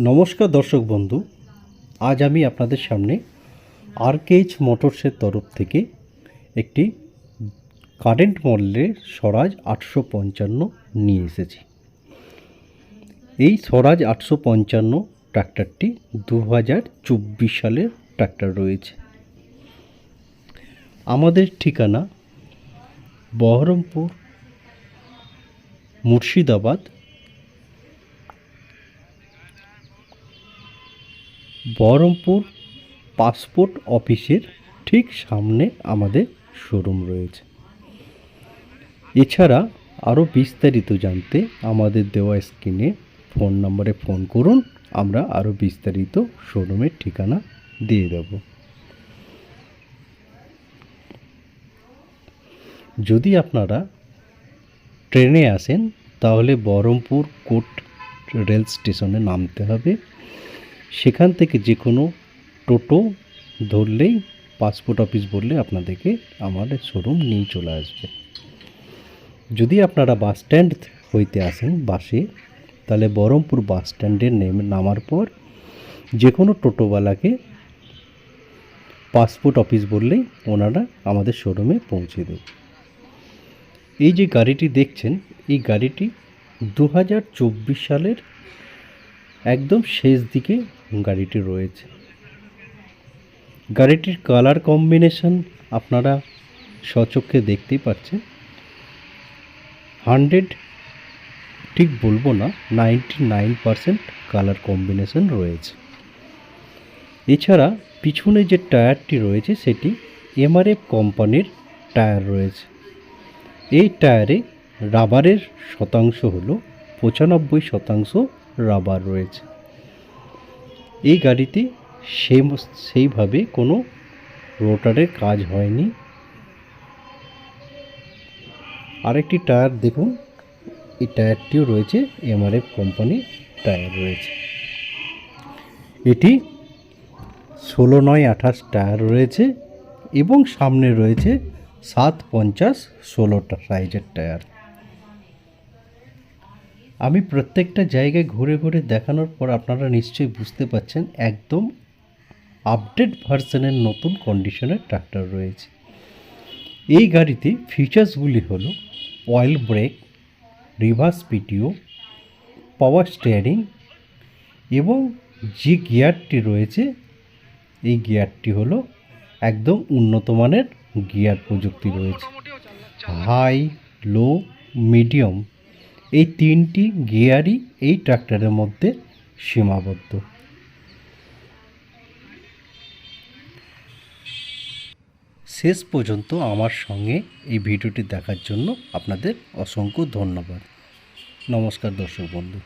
নমস্কার দর্শক বন্ধু, আজ আমি আপনাদের সামনে আরকেএইচ মোটরসের তরফ থেকে একটি কারেন্ট মডেলের স্বরাজ আটশো পঞ্চান্ন নিয়ে এসেছি। এই স্বরাজ আটশো পঞ্চান্ন ট্র্যাক্টরটি দু হাজার চব্বিশ সালের ট্র্যাক্টর রয়েছে। আমাদের ঠিকানা বহরমপুর মুর্শিদাবাদ বহরমপুর পাসপোর্ট অফিসের ঠিক সামনে আমাদের শোরুম রয়েছে। এছাড়া আরও বিস্তারিত জানতে আমাদের দেওয়া স্ক্রিনে ফোন নম্বরে ফোন করুন, আমরা আরও বিস্তারিত শোরুমের ঠিকানা দিয়ে দেব। যদি আপনারা ট্রেনে আসেন, তাহলে বহরমপুর কোর্ট রেল স্টেশনে নামতে হবে। সেখান থেকে যে কোনো টোটো ধরলেই পাসপোর্ট অফিস বললে আপনাদেরকে আমাদের শোরুম নিয়ে চলে আসবে। যদি আপনারা বাস স্ট্যান্ড হইতে আসেন বাসে, তাহলে বহরমপুর বাস স্ট্যান্ডে নেমে নামার পর যে কোনো টোটোওয়ালাকে পাসপোর্ট অফিস বললেই ওনারা আমাদের শোরুমে পৌঁছে দেবে। এই যে গাড়িটি দেখছেন, এই গাড়িটি দু হাজার চব্বিশ সালের একদম শেষ দিকে গাড়িটি রয়েছে। গাড়িটির কালার কম্বিনেশন আপনারা সচক্ষে দেখতেই পাচ্ছেন। হান্ড্রেড ঠিক বলব না নাইনটি নাইন কালার কম্বিনেশন রয়েছে। এছাড়া পিছনে যে টায়ারটি রয়েছে, সেটি এমআরএফ কোম্পানির টায়ার রয়েছে। এই টায়ারে রাবারের শতাংশ হলো পঁচানব্বই শতাংশ রাবার রয়েছে। এই গাড়িতে সেই সেইভাবে কোনো রোটারের কাজ হয়নি। আরেকটি টায়ার দেখুন, এই টায়ারটিও রয়েছে এমআরএফ কোম্পানির টায়ার রয়েছে। এটি ষোলো নয় আঠাশ টায়ার রয়েছে এবং সামনে রয়েছে সাত পঞ্চাশ ষোলোটা সাইজের টায়ার। আমি প্রত্যেকটা জায়গায় ঘুরে ঘুরে দেখানোর পর আপনারা নিশ্চয়ই বুঝতে পাচ্ছেন একদম আপডেট ভার্সনের নতুন কন্ডিশনের ট্রাক্টর রয়েছে। এই গাড়িতে ফিচার্সগুলি হলো oil brake reverse PTO power steering এবং যে গিয়ারটি রয়েছে, এই গিয়ারটি হলো একদম উন্নত মানের গিয়ার প্রযুক্তি রয়েছে। হাই লো মিডিয়াম এই তিনটি গিয়ারই এই ট্রাক্টরের মধ্যে সীমাবদ্ধ। শেষ পর্যন্ত আমার সঙ্গে এই ভিডিওটি দেখার জন্য আপনাদের অসংখ্য ধন্যবাদ। নমস্কার দর্শক বন্ধু।